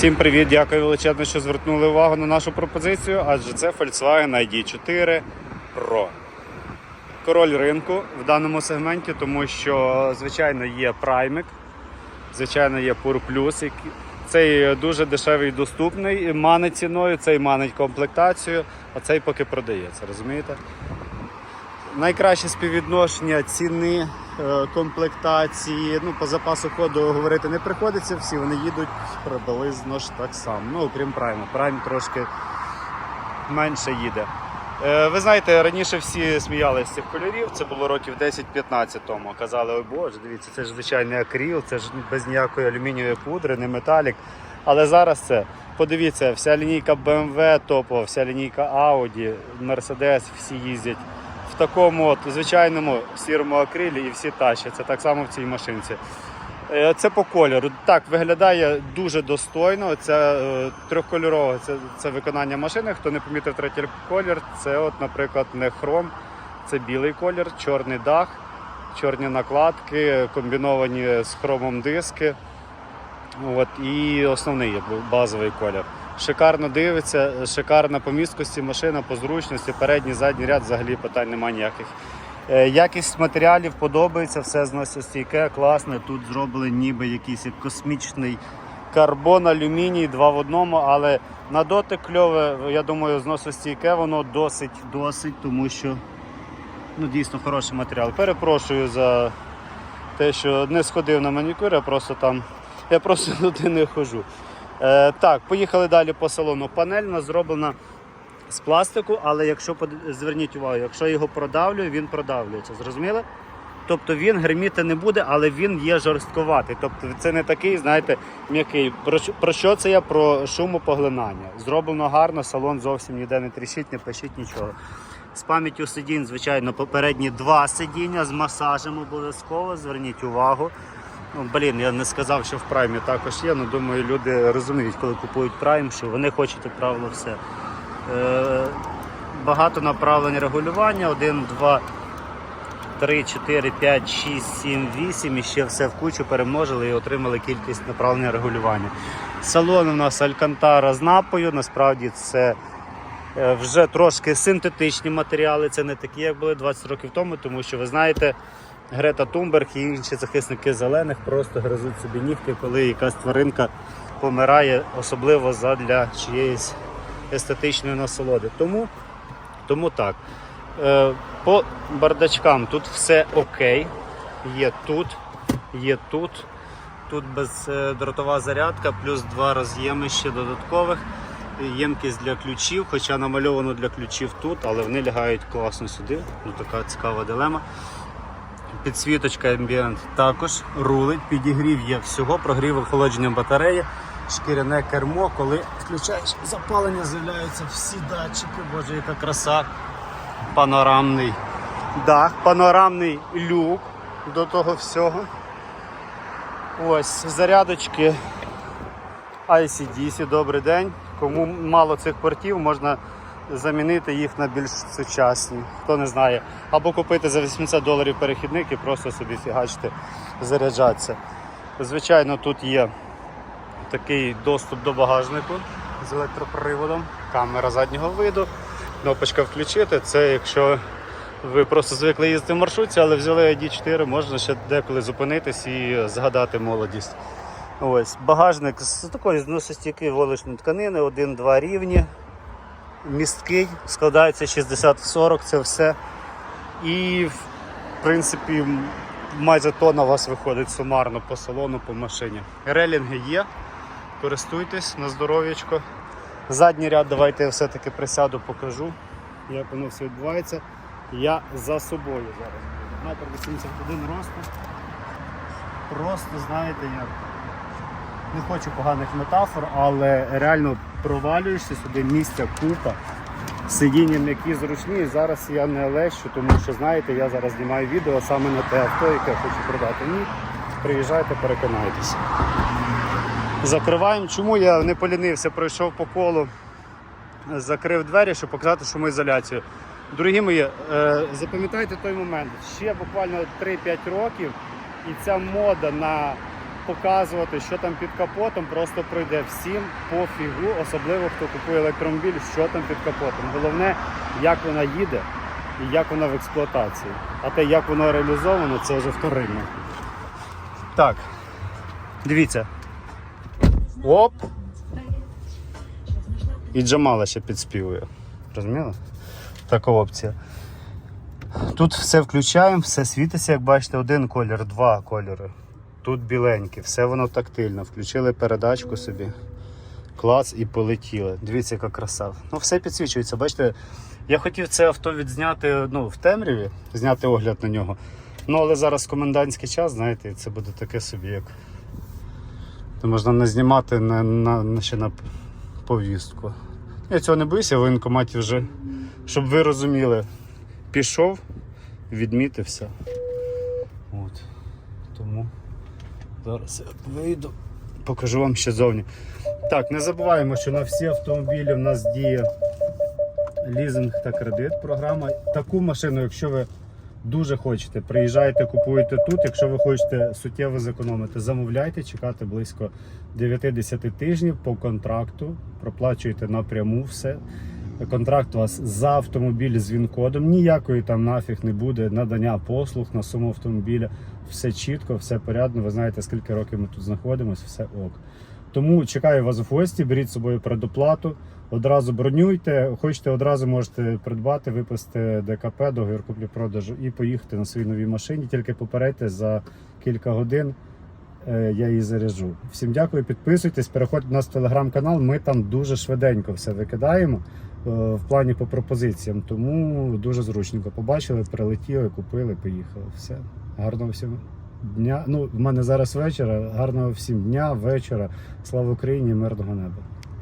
Всім привіт, дякую величезно, що звернули увагу на нашу пропозицію, адже це Volkswagen ID4 Pro. Король ринку в даному сегменті, тому що, звичайно, є Primic, звичайно, є Pur Plus. Цей дуже дешевий і доступний, манить ціною, цей манить комплектацію, а цей поки продається, розумієте? Найкраще співвідношення ціни, комплектації. Ну, по запасу ходу говорити не приходиться, всі вони їдуть приблизно ж так само. Ну, окрім Prime. Prime трошки менше їде. Е, Ви знаєте, раніше всі сміялися з цих кольорів, це було років 10-15 тому. Казали, ой Боже, дивіться, це ж звичайний акріл, це ж без ніякої алюмінієвої пудри, не металік. Але зараз це, подивіться, вся лінійка BMW топова, вся лінійка Audi, Mercedes, всі їздять такому от звичайному сірому акрилі і всі тащать. Це так само в цій машинці. Е, Це по кольору. Так, виглядає дуже достойно. Це е, трьохкольорове, це, це виконання машини. Хто не помітив третій колір, це, от, наприклад, не хром, це білий колір, чорний дах, чорні накладки, комбіновані з хромом диски. От, і основний базовий колір. Шикарно дивиться, шикарна по місткості машина, по зручності, передній, задній ряд взагалі питань немає ніяких. Е, Якість матеріалів подобається, все зносостійке, класне. Тут зробили ніби якийсь космічний карбон, алюміній, два в одному, але на дотик кльове, я думаю, зносостійке воно досить, досить, тому що ну, дійсно хороший матеріал. Перепрошую за те, що не сходив на манікюр, я просто там, я просто туди не хожу. Е, так, поїхали далі по салону. Панель у нас зроблена з пластику, але якщо зверніть увагу, якщо його продавлюю, він продавлюється. Зрозуміли? Тобто він гриміти не буде, але він є жорстковатий. Тобто це не такий, знаєте, м'який. Про що це я? Про шумопоглинання. Зроблено гарно, салон зовсім ніде не тріщить, не пишіть нічого. З пам'яттю сидінь, звичайно, попередні два сидіння з масажем обов'язково. Зверніть увагу. Ну, блін, я не сказав, що в праймі також є. Ну думаю, люди розуміють, коли купують прайм, що вони хочуть, як правило, все. Е, багато направлень регулювання. 1, 2, 3, 4, 5, 6, 7, 8 і ще все в кучу перемножили і отримали кількість направлення регулювання. Салон у нас Алькантара з напою. Насправді це е, вже трошки синтетичні матеріали. Це не такі, як були 20 років тому, тому що ви знаєте. Грета Тумберг і інші захисники зелених просто гризуть собі нігти, коли якась тваринка помирає, особливо задля чиєїсь естетичної насолоди. Тому, тому так. Е, по бардачкам тут все окей. Є тут, є тут. Тут бездротова зарядка, плюс два роз'єми ще додаткових. Ємкість для ключів, хоча намальовано для ключів тут, але вони лягають класно сюди. Ну, така цікава дилема. Підсвіточка Ambient також рулить, підігрів є всього, прогрів охолодження батареї, шкіряне кермо, коли включаєш запалення, з'являються всі датчики, боже, яка краса. Панорамний дах, панорамний люк до того всього. Ось зарядочки ICDC, добрий день. Кому мало цих портів, можна замінити їх на більш сучасні. Хто не знає. Або купити за 80 доларів перехідник і просто собі фігачити, заряджатися. Звичайно, тут є такий доступ до багажнику з електроприводом, камера заднього виду, кнопочка включити. Це якщо ви просто звикли їздити в маршрутці, але взяли ID4, можна ще деколи зупинитись і згадати молодість. Ось багажник з такої зносостійкої волочної тканини, один-два рівні, місткий, складається 60-40, це все. І в принципі майже тонна у вас виходить сумарно по салону, по машині. Релінги є, користуйтесь на здоров'ячко. Задній ряд давайте я все-таки присяду, покажу, як воно все відбувається. Я за собою зараз. Метр 81 росту. Просто знаєте як. Не хочу поганих метафор, але реально провалюєшся сюди, місця купа. Сидіння м'які зручні. Зараз я не лещу, тому що знаєте, я зараз знімаю відео саме на те авто, яке хочу продати. Ні, приїжджайте, переконайтеся. Закриваємо. Чому я не полінився, пройшов по колу, закрив двері, щоб показати шумоізоляцію. Дорогі мої, е, запам'ятайте той момент. Ще буквально 3-5 років, і ця мода на показувати, що там під капотом, просто пройде всім по фігу, особливо хто купує електромобіль, що там під капотом. Головне, як вона їде і як вона в експлуатації. А те, як воно реалізовано, це вже вторинно. Так, дивіться. Оп! І Джамала ще підспівує. Розуміли? Така опція. Тут все включаємо, все світиться, як бачите, один колір, два кольори. Тут біленьке, все воно тактильно. Включили передачку собі. Клац і полетіли. Дивіться, яка краса. Ну, все підсвічується. Бачите, я хотів це авто відзняти ну, в темряві, зняти огляд на нього. Ну, але зараз комендантський час, знаєте, це буде таке собі, як. То можна не знімати на, на, на, ще на повістку. Я цього не боюся, в воєнкоматі вже, щоб ви розуміли, пішов, відмітився. От. Тому зараз я вийду, покажу вам ще зовні. Так, не забуваємо, що на всі автомобілі в нас діє лізинг та кредит програма. Таку машину, якщо ви дуже хочете, приїжджаєте, купуєте тут. Якщо ви хочете суттєво зекономити, замовляйте, чекати близько 9-10 тижнів по контракту, проплачуєте напряму все. Контракт у вас за автомобіль з ВІН-кодом. Ніякої там нафіг не буде надання послуг на суму автомобіля. Все чітко, все порядно. Ви знаєте, скільки років ми тут знаходимося, все ок. Тому чекаю вас в гості, беріть з собою предоплату, одразу бронюйте. Хочете одразу можете придбати, виписати ДКП, договір куплі-продажу і поїхати на своїй новій машині. Тільки попередьте за кілька годин. е, Я її заряджу. Всім дякую, підписуйтесь, переходьте до нас в телеграм-канал. Ми там дуже швиденько все викидаємо в плані по пропозиціям. Тому дуже зручненько. Побачили, прилетіли, купили, поїхали. Все. Гарного всім дня. Ну, в мене зараз вечора. Гарного всім дня, вечора. Слава Україні, мирного неба.